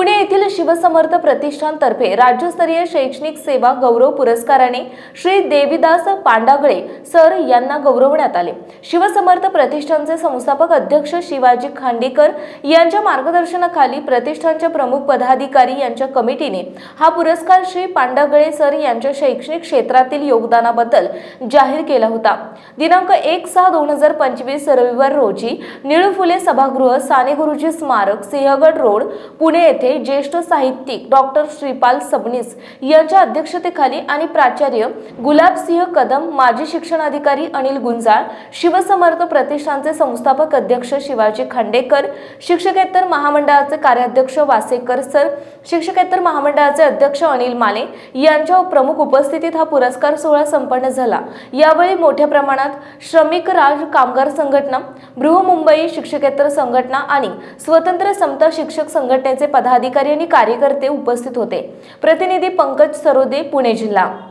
पुणे येथील शिवसमर्थ प्रतिष्ठानतर्फे राज्यस्तरीय शैक्षणिक सेवा गौरव पुरस्काराने श्री देवीदास पांडागळे सर यांना गौरवण्यात आले. शिवसमर्थ प्रतिष्ठानचे संस्थापक अध्यक्ष शिवाजी खांडेकर यांच्या मार्गदर्शनाखाली प्रतिष्ठानच्या प्रमुख पदाधिकारी यांच्या कमिटीने हा पुरस्कार श्री पांडागळे सर यांच्या शैक्षणिक क्षेत्रातील योगदानाबद्दल जाहीर केला होता. दिनांक एक सहा दोन हजार पंचवीस रविवार रोजी निळफुले सभागृह साने गुरुजी स्मारक सिंहगड रोड पुणे येथे ज्येष्ठ साहित्यिक डॉक्टर श्रीपाल सबनीस यांच्या अध्यक्षतेखाली आणि प्राचार्य गुलाबसिंह कदम माजी शिक्षणाधिकारी अनिल गुंजाळ शिवसमर्थ प्रतिष्ठानचे संस्थापक अध्यक्ष शिवाजी खांडेकर शिक्षकेतर महामंडळाचे कार्याध्यक्ष वासेकर सर शिक्षकेतर महामंडळाचे अध्यक्ष अनिल माने यांच्या प्रमुख उपस्थितीत हा पुरस्कार सोहळा संपन्न झाला. यावेळी मोठ्या प्रमाणात श्रमिक राज कामगार संघटना बृहमुंबई शिक्षकेतर संघटना आणि स्वतंत्र समता शिक्षक संघटनेचे पदाधिकारी आणि कार्यकर्ते उपस्थित होते. प्रतिनिधी पंकज सरोदे पुणे जिल्हा.